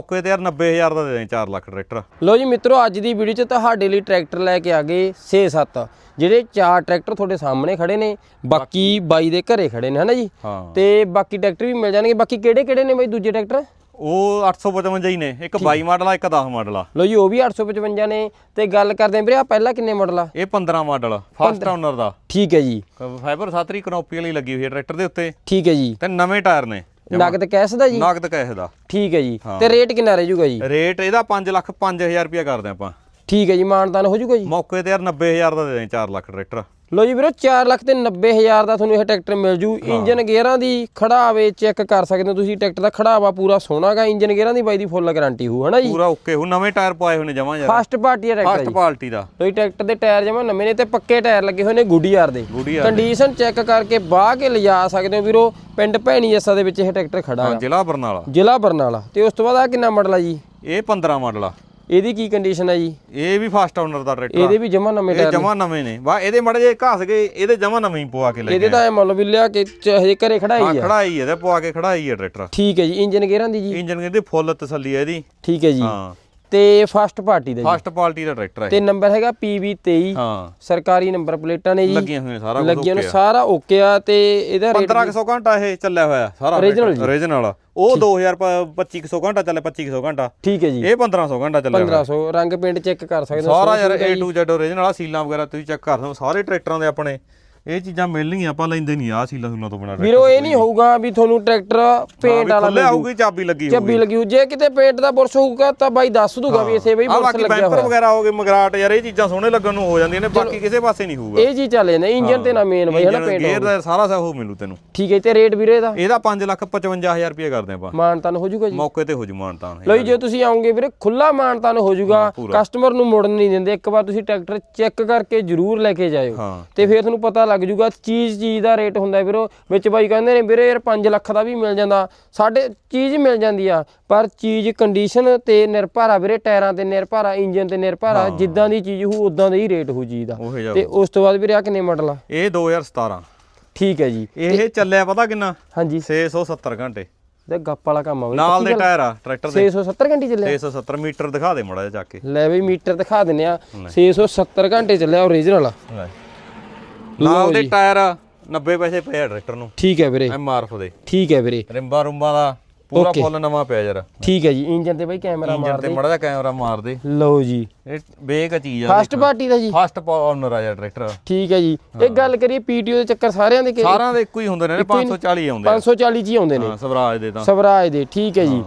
Okay ਤੇ ਯਾਰ 90000 ਦਾ ਦੇ ਦੇ 4 ਲੱਖ ਟਰੈਕਟਰ। ਲੋ ਜੀ ਮਿੱਤਰੋ ਅੱਜ ਦੀ ਵੀਡੀਓ 'ਚ ਤੁਹਾਡੇ ਲਈ ਟਰੈਕਟਰ ਲੈ ਕੇ ਆ ਗਏ 6-7 ਜਿਹੜੇ ਚਾਰ ਟਰੈਕਟਰ ਤੁਹਾਡੇ ਸਾਹਮਣੇ ਖੜੇ ਨੇ ਬਾਕੀ ਬਾਈ ਦੇ ਘਰੇ ਖੜੇ ਨੇ ਹਨਾ ਜੀ? ਤੇ ਬਾਕੀ ਟਰੈਕਟਰ ਵੀ ਮਿਲ ਜਾਣਗੇ। ਬਾਕੀ ਕਿਹੜੇ ਕਿਹੜੇ ਨੇ ਬਾਈ ਦੂਜੇ ਟਰੈਕਟਰ? ਉਹ 855 ਹੀ ਨੇ ਇੱਕ 22 ਮਾਡਲ ਆ ਇੱਕ 10 ਮਾਡਲ ਆ। ਲੋ ਜੀ ਉਹ ਵੀ 855 ਨੇ। ਤੇ ਗੱਲ ਕਰਦੇ ਆਂ ਵੀਰੇ ਆ ਪਹਿਲਾ ਕਿੰਨੇ ਮਾਡਲ ਆ? ਇਹ 15 ਮਾਡਲ ਫਸਟ ਓਨਰ ਦਾ। ਠੀਕ ਹੈ ਜੀ। ਫਾਈਬਰ ਸਾਤਰੀ ਕਨੋਪੀ ਵਾਲੀ ਲੱਗੀ ਹੋਈ ਹੈ ਟਰੈਕਟਰ ਦੇ ਉੱਤੇ। ਠੀਕ ਹੈ ਜੀ। ਤੇ ਨਵੇਂ ਟਾਇਰ ਨੇ। ਨਗਦ ਕੈਸ਼ ਦਾ ਜੀ? ਨਗਦ ਕੈਸ਼ ਦਾ। ਠੀਕ ਹੈ ਜੀ। ਤੇ ਰੇਟ ਕਿੰਨਾ ਰਹਿ ਜੂਗਾ ਜੀ? ਰੇਟ ਇਹਦਾ 5 ਲੱਖ 5000 ਰੁਪਇਆ ਕਰਦੇ ਆਪਾਂ। ਠੀਕ ਹੈ ਜੀ ਮਾਨਤਾਨ ਹੋ ਜੂਗਾ ਜੀ? ਮੌਕੇ ਤੇ ਯਾਰ 90000 ਦਾ ਦੇ ਦੇ 4 ਲੱਖ ਟਰੈਕਟਰ। ਲੋ ਜੀ ਵੀਰੋ 4 ਲੱਖ ਤੇ 90 ਹਜ਼ਾਰ ਦਾ ਤੁਹਾਨੂੰ ਇਹ ਟਰੈਕਟਰ ਮਿਲ ਜੂ। ਇੰਜਨ ਗੇਅਰਾਂ ਦੀ ਖੜਾਵੇ ਚੈੱਕ ਕਰ ਸਕਦੇ ਹੋ ਤੁਸੀਂ। ਟਰੈਕਟਰ ਦਾ ਖੜਾਵਾ ਪੂਰਾ ਸੋਹਣਾਗਾ ਇੰਜਨ ਗੇਅਰਾਂ ਦੀ ਬਾਈ ਦੀ ਫੁੱਲ ਗਾਰੰਟੀ ਹੋਊ ਹਨਾ ਜੀ? ਪੂਰਾ ਓਕੇ ਉਹ ਨਵੇਂ ਟਾਇਰ ਪਵਾਏ ਹੋਏ ਨੇ ਜਮਾਂ ਯਾਰ। First party tractor first party ਦਾ। ਲੋ ਜੀ ਟਰੈਕਟਰ ਦੇ ਟਾਇਰ ਜਮਾ ਨਵੇਂ ਨੇ ਤੇ ਪੱਕੇ ਟਾਇਰ ਲੱਗੇ ਹੋਏ ਨੇ ਗੁੱਡੀਆਰ ਦੇ। ਕੰਡੀਸ਼ਨ ਚੈੱਕ ਕਰਕੇ ਬਾਹ ਕੇ ਲਿਜਾ ਸਕਦੇ ਹੋ ਵੀਰੋ। ਪਿੰਡ ਭੈਣੀ ਜੱਸਾ ਦੇ ਵਿੱਚ ਇਹ ਟਰੈਕਟਰ ਖੜਾ ਹਾਂ ਹੈ ਜ਼ਿਲ੍ਹਾ ਬਰਨਾਲਾ। ਜ਼ਿਲ੍ਹਾ ਬਰਨਾਲਾ। ਤੇ ਉਸ ਤੋਂ ਬਾਅਦ ਆ ਕਿੰਨਾ ਮਾਡਲ ਆ ਜੀ? ਇਹ 15 ਮਾਡਲ ਆ। ਇਹਦੀ ਕੀ ਕੰਡੀਸ਼ਨ ਹੈ ਜੀ? ਇਹ ਵੀ ਫਸਟ ਓਨਰ ਦਾ ਟਰੈਕਟਰ ਇਹਦੇ ਵੀ ਜਮਾ ਨਵੇਂ ਇਹ ਟਾਇਰ ਜਮਾ ਨਵੇਂ ਨੇ। ਵਾ ਇਹਦੇ ਮੜੇ ਜੇ ਘਸ ਗਏ ਇਹਦੇ ਜਮਾ ਨਵੇਂ ਹੀ ਪਵਾ ਕੇ ਲੈ ਇਹਦੇ ਤਾਂ ਇਹ ਮੁੱਲ ਵੀ ਲਿਆ ਕਿ ਹਜੇ ਘਰੇ ਖੜਾਈ ਆ। ਖੜਾਈ ਇਹਦੇ ਪਵਾ ਕੇ ਖੜਾਈ ਹੈ ਟਰੈਕਟਰ ਠੀਕ ਹੈ ਜੀ ਇੰਜਨ ਗੇਅਰਾਂ ਦੀ ਜੀ? ਇੰਜਨ ਕਹਿੰਦੇ ਫੁੱਲ ਤਸੱਲੀ ਹੈ ਇਹਦੀ। ਠੀਕ ਹੈ ਜੀ। ਹਾਂ। ਤੇ ਫਸਟ ਪਾਰਟੀ ਦਾ ਜੀ। ਫਸਟ ਪਾਰਟੀ ਦਾ ਟਰੈਕਟਰ ਹੈ ਤੇ ਨੰਬਰ ਹੈਗਾ PB23 ਹਾਂ। ਸਰਕਾਰੀ ਨੰਬਰ ਪਲੇਟਾਂ ਨੇ ਜੀ। ਲੱਗੀਆਂ ਹੋਈਆਂ ਸਾਰਾ ਕੁਝ ਲੱਗੀਆਂ ਨੂੰ ਸਾਰਾ ਓਕੇ ਆ ਤੇ ਇਹਦਾ ਰੇਟ 1500 ਘੰਟਾ ਇਹ ਚੱਲਿਆ ਹੋਇਆ ਸਾਰਾ original ਉਹ 202500 ਘੰਟਾ ਚੱਲੇ 2500 ਘੰਟਾ। ਠੀਕ ਹੈ ਜੀ। ਇਹ 1500 ਘੰਟਾ ਚੱਲਿਆ ਹੋਇਆ। 1500 ਰੰਗ ਪੇਂਟ ਚੈੱਕ ਕਰ ਸਕਦੇ ਹੋ ਸਾਰਾ ਯਾਰ A to Z original ਆ ਸੀਲਾਂ ਵਗੈਰਾ ਤੁਸੀਂ ਚੈੱਕ ਕਰ ਸਕਦੇ ਹੋ ਸਾਰੇ ਟਰੈਕਟਰਾਂ ਦੇ ਆਪਣੇ। ਇਹ ਚੀਜ਼ਾਂ ਮਿਲਣਗੀਆਂ ਆਪਾਂ ਲੈਂਦੇ ਨਹੀਂ ਆ ਸੀਲਾਂ ਸੂਲਾਂ ਤੋਂ ਬਿਨਾਂ ਵੀਰੋ ਇਹ ਨਹੀਂ ਹੋਊਗਾ ਵੀ ਤੁਹਾਨੂੰ ਟਰੈਕਟਰ ਪੇਂਟ ਵਾਲਾ ਥੱਲੇ ਆਊਗੀ ਚਾਬੀ ਲੱਗੀ ਹੋਊਗੀ। ਚੱਬੀ ਲੱਗੀ ਹੋ ਜੇ ਕਿਤੇ ਪੇਂਟ ਦਾ ਬੁਰਸ਼ ਹੋਊਗਾ ਤਾਂ ਬਾਈ ਦੱਸ ਦੂਗਾ ਵੀ ਇਸੇ ਬਈ ਬੁਰਸ਼ ਲੱਗਿਆ ਬੈਂਪਰ ਹੋਇਆ। ਵਗੈਰਾ ਹੋ ਗਏ ਮਗਰਾਟ ਯਾਰ ਇਹ ਚੀਜ਼ਾਂ ਸੋਹਣੇ ਲੱਗਣ ਨੂੰ ਹੋ ਜਾਂਦੀਆਂ ਨੇ ਬਾਕੀ ਕਿਸੇ ਪਾਸੇ ਨਹੀਂ ਹੋਊਗਾ। ਇਹ ਜੀ ਚੱਲੇ ਨੇ ਇੰਜਨ ਤੇ ਨਾ ਮੇਨ ਬਈ ਹਨਾ ਪੇਂਟ ਗੇਅਰ ਦਾ ਸਾਰਾ ਸਭ ਉਹ ਮਿਲੂ ਤੈਨੂੰ। ਠੀਕ ਹੈ ਤੇ ਰੇਟ ਵੀਰੇ ਇਹਦਾ? ਇਹਦਾ 5 ਲੱਖ 55000 ਰੁਪਏ ਕਰਦੇ ਆਪਾਂ। ਮਾਨਤਾਨ ਹੋ ਜੂਗਾ ਜੀ। ਮੌਕੇ ਤੇ ਹੋ ਜੂ ਮਾਨਤਾਨ ਲਓ ਜੀ ਤੁਸੀਂ ਆਓਗੇ ਵੀਰੇ ਖੁੱਲਾ ਮਾਨਤਾਨ ਹੋ ਜਾਊਗਾ ਕਸਟਮਰ ਨੂੰ ਮੁੜਨ ਨਹੀਂ ਦਿੰਦੇ ਇੱਕ ਵਾਰ ਤੁਸੀਂ ਟਰੈਕਟਰ ਚੈੱਕ ਕਰਕੇ ਜ਼ਰੂਰ ਲੈ ਕੇ ਜਾਇਓ। ਤੇ ਫਿਰ ਤੁਹਾਨੂੰ ਪਤਾ ਲੱਗ ਜਾਊਗਾ ਚੀਜ਼ ਚੀਜ਼ ਦਾ ਰੇਟ ਹੁੰਦਾ ਵੀਰੋ। ਵਿੱਚ ਬਾਈ ਕਹਿੰਦੇ ਨੇ ਵੀਰੇ ਯਾਰ 5 ਲੱਖ ਦਾ ਵੀ ਮਿਲ ਜਾਂਦਾ। ਸਾਡੇ ਚੀਜ਼ ਮਿਲ ਜਾਂਦੀ ਆ ਪਰ ਚੀਜ਼ ਕੰਡੀਸ਼ਨ ਤੇ ਨਿਰਭਰ ਆ ਵੀਰੇ ਟਾਇਰਾਂ ਤੇ ਨਿਰਭਰ ਆ ਇੰਜਨ ਤੇ ਨਿਰਭਰ ਆ ਜਿੱਦਾਂ ਦੀ ਚੀਜ਼ ਹੋਊ ਉਦਾਂ ਦਾ ਹੀ ਰੇਟ ਹੋਊ ਚੀਜ਼ ਦਾ। ਜਾ। ਤੇ ਉਸ ਤੋਂ ਬਾਅਦ ਵੀਰੇ ਆ ਕਿੰਨੇ ਮਾਡਲ ਆ? ਇਹ 2017 ਠੀਕ ਹੈ ਜੀ। ਇਹ ਚੱਲਿਆ ਪਤਾ ਕਿੰਨਾ? ਹਾਂਜੀ। 670 ਘੰਟੇ। ਤੇ ਗੱਪ ਵਾਲਾ ਕੰਮ ਆ ਨਾਲ ਦੇ ਟਾਇਰ ਆ ਟਰੈਕਟਰ ਦੇ। 670 ਘੰਟੇ ਚੱਲਿਆ 670 ਮੀਟਰ ਦਿਖਾ ਦੇ ਮੜਾ ਜਾ ਕੇ। ਲੈ ਬਈ ਮੀਟਰ ਦਿਖਾ ਦਿੰਨੇ ਆ। 670 ਘੰਟੇ ਚੱਲਿਆ ਓਰੀਜਨਲ ਨਾਲ ਦੇ ਟਾਇਰ 90 ਪੈਸੇ ਪਏ ਆ ਟਰੈਕਟਰ ਨੂੰ। ਠੀਕ ਹੈ ਵੀਰੇ। ਐਮਆਰਐਫ ਦੇ। ਠੀਕ ਹੈ ਵੀਰੇ। ਰਿੰਬਾ ਰੁੰਬਾ ਦਾ ਪੂਰਾ ਫੁੱਲ ਨਵਾਂ ਪਿਆ ਯਾਰ ਠੀਕ ਹੈ ਜੀ ਇੰਜਨ ਤੇ ਬਈ ਕੈਮਰਾ ਇੰਜਨ ਮਾਰ ਤੇ ਮੜਾ ਜਾ ਕੈਮਰਾ ਮਾਰ ਦੇ। ਲਓ ਜੀ। ਇਹ ਬੇਕ ਚੀਜ਼ ਆ ਫਸਟ ਪਾਰਟੀ ਦਾ ਜੀ। ਫਸਟ ਓਨਰ ਆ ਯਾਰ ਟਰੈਕਟਰ। ਠੀਕ ਹੈ ਜੀ। ਇਹ ਗੱਲ ਕਰੀਏ ਪੀਟੀਓ ਦੇ ਚੱਕਰ ਸਾਰਿਆਂ ਦੇ ਕਿ ਸਾਰਿਆਂ ਦੇ ਇੱਕੋ ਹੀ ਹੁੰਦੇ ਨੇ 540 ਆਉਂਦੇ ਆ। 540 ਚ ਹੀ ਆਉਂਦੇ ਨੇ। ਹਾਂ ਸਵਰਾਜ ਦੇ ਤਾਂ। ਸਵਰਾਜ ਦੇ ਠੀਕ ਹੈ ਜੀ।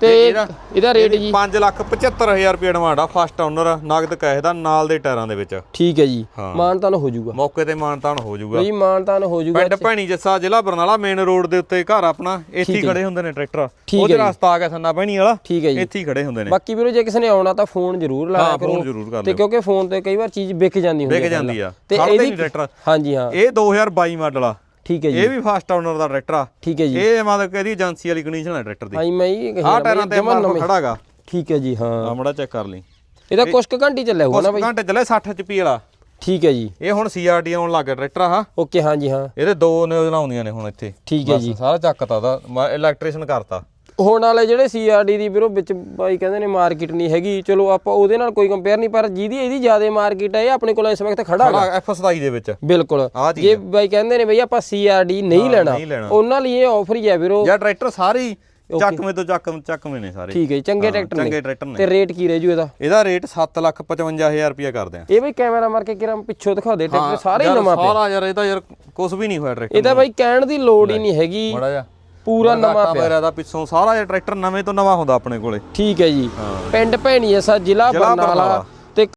ਤੇ ਇਹਦਾ- ਰੇਟ ਜੀ? 5 ਲੱਖ 75000 ਰੁਪਏ ਡਿਮਾਂਡ ਆ ਫਸਟ ਓਨਰ ਨਗਦ ਕੈਸ਼ ਦਾ ਨਾਲ ਦੇ ਟਾਇਰਾਂ ਦੇ ਵਿੱਚ। ਠੀਕ ਹੈ ਜੀ। ਮਾਨਤਾਨ ਹੋ ਜਾਊਗਾ। ਮੌਕੇ ਤੇ ਮਾਨਤਾਨ ਹੋ ਜਾਊਗਾ। ਬਈ ਮਾਨਤਾਨ ਹੋ ਜਾਊਗਾ। ਪਿੰਡ ਭੈਣੀ ਜੱਸਾ ਜ਼ਿਲ੍ਹਾ ਬਰਨਾਲਾ ਮੇਨ ਰੋਡ ਦੇ ਉੱਤੇ ਘਰ ਆਪਣਾ ਇੱਥੇ ਹੀ ਖੜੇ ਹੁੰਦੇ ਨੇ ਟਰੈਕਟਰ ਉਹਦੇ ਰਸਤਾ ਆ ਗਿਆ ਸੰਨਾ ਭੈਣੀ ਵਾਲਾ। ਠੀਕ ਹੈ ਜੀ। ਇੱਥੇ ਹੀ ਖੜੇ ਹੁੰਦੇ ਨੇ। ਬਾਕੀ ਵੀਰੋ ਜੇ ਕਿਸੇ ਨੇ ਆਉਣਾ ਤਾਂ ਫੋਨ ਜ਼ਰੂਰ ਲਾਇਆ ਕਰੋ। ਫੋਨ ਜ਼ਰੂਰ ਕਰ ਤੇ ਕਿਉਂਕਿ ਫੋਨ ਤੇ ਕਈ ਵਾਰ ਚੀਜ਼ ਵਿਕ ਜਾਂਦੀ ਹੁੰਦੀ ਵਿਕ ਹੈ ਜਾਂਦੀ ਆ। ਤੇ ਇਹਦੀ ਟਰੈਕਟਰ ਹਾਂਜੀ ਹਾਂ। ਇਹ 2022 ਮਾਡਲ ਆ। ਠੀਕ ਹੈ ਜੀ। ਇਹ ਵੀ ਫਸਟ ਓਨਰ ਦਾ ਟਰੈਕਟਰ ਆ। ਠੀਕ ਹੈ ਜੀ। ਇਹ ਮਤਲਬ ਕਿ ਇਹਦੀ ਏਜੰਸੀ ਵਾਲੀ ਕੰਡੀਸ਼ਨ ਹੈ ਟਰੈਕਟਰ ਦੀ। ਹਾਂ ਮੈਂ ਇਹ ਕਹੀ ਆਹ ਟਾਇਰਾਂ ਤੇ ਮਾਰ ਖੜਾਗਾ। ਠੀਕ ਹੈ ਜੀ ਹਾਂ। ਆ ਮੜਾ ਚੈੱਕ ਕਰ ਲਈ। ਇਹਦਾ ਕੁਛ ਕੁ ਘੰਟੇ ਚੱਲਿਆ ਹੋਊਗਾ ਨਾ ਕੁਝ ਘੰਟੇ ਚੱਲੇ 60 HP ਵਾਲਾ। ਠੀਕ ਹੈ ਜੀ। ਇਹ ਹੁਣ ਸੀਆਰਡੀ ਆਉਣ ਲੱਗ ਗਿਆ ਟਰੈਕਟਰ ਆ ਓਕੇ ਹਾਂਜੀ ਹਾਂ। ਇਹਦੇ ਦੋ ਨਿਊਜ਼ਲ ਆਉਂਦੀਆਂ ਨੇ ਹੁਣ ਇੱਥੇ। ਠੀਕ ਹੈ ਜੀ। ਸਾਰਾ ਚੱਕਤਾ ਦਾ ਇਲੈਕਟ੍ਰੀਸ਼ੀਅਨ ਕਰਤਾ। ਹੁਣ ਵਾਲੇ ਜਿਹੜੇ ਸੀਆਰਡੀ ਦੀ ਵੀਰੋ ਵਿੱਚ ਬਾਈ ਕਹਿੰਦੇ ਨੇ ਮਾਰਕੀਟ ਨਹੀਂ ਹੈਗੀ ਚਲੋ ਆਪਾਂ ਉਹਦੇ ਨਾਲ ਕੋਈ ਕੰਪੇਅਰ ਨਹੀਂ ਪਰ ਜਿਹਦੀ ਇਹਦੀ ਜ਼ਿਆਦਾ ਮਾਰਕੀਟ ਹੈ ਇਹ ਆਪਣੇ ਕੋਲ ਇਸ ਵਕਤ ਖੜਾ ਹੈਗਾ। ਖੜਾ F27 ਦੇ ਵਿੱਚ। ਬਿਲਕੁਲ। ਜੇ ਬਾਈ ਕਹਿੰਦੇ ਨੇ ਬਈ ਆਪਾਂ ਸੀਆਰਡੀ ਨਹੀਂ ਲੈਣਾ ਉਹਨਾਂ ਲਈ ਇਹ ਆਫਰ ਹੀ ਹੈ ਵੀਰੋ। ਯਾ ਟਰੈਕਟਰ ਸਾਰੇ ਹੀ ਚੱਕਵੇਂ ਤੋਂ ਚੱਕ ਚੱਕਵੇਂ ਨੇ ਸਾਰੇ। ਠੀਕ ਹੈ ਜੀ, ਚੰਗੇ ਟਰੈਕਟਰ ਨੇ। ਚੰਗੇ ਟਰੈਕਟਰ ਨੇ। ਤੇ ਰੇਟ ਕੀ ਰਹਿ ਜੂ ਇਹਦਾ? ਇਹਦਾ ਰੇਟ 755000 ਰੁਪਇਆ ਕਰਦੇ ਆ। ਇਹ ਬਈ ਕੈਮਰਾ ਮਾਰ ਕੇ ਕਿਰਾਂ ਪਿੱਛੋਂ ਦਿਖਾ ਦੇ ਟਰੈਕਟਰ ਸਾਰੇ ਹੀ ਨਵਾਂ ਪਿਆ। ਸਾਰਾ ਯਾਰ ਇਹ ਤਾਂ ਯਾਰ ਕੁਝ ਵੀ ਨਹੀਂ ਹੋਇਆ ਟਰੈਕਟਰ ਇਹਦਾ ਬਾਈ ਕਹਿਣ ਦੀ ਲੋੜ ਹੀ ਨਹੀਂ ਹੈਗੀ। ਮੜਾ ਜਾ ਪੂਰਾ ਨਵਾਂ ਪਿਆ ਮੇਰਾ ਦਾ ਪਿੱਛੋਂ ਸਾਰਾ ਇਹ ਟਰੈਕਟਰ ਨਵੇਂ ਤੋਂ ਨਵਾਂ ਹੁੰਦਾ ਆਪਣੇ ਕੋਲੇ ਠੀਕ ਹੈ ਜੀ। ਪਿੰਡ ਭੈਣੀ ਐਸਾ ਜ਼ਿਲ੍ਹਾ ਬਰਨਾਲਾ।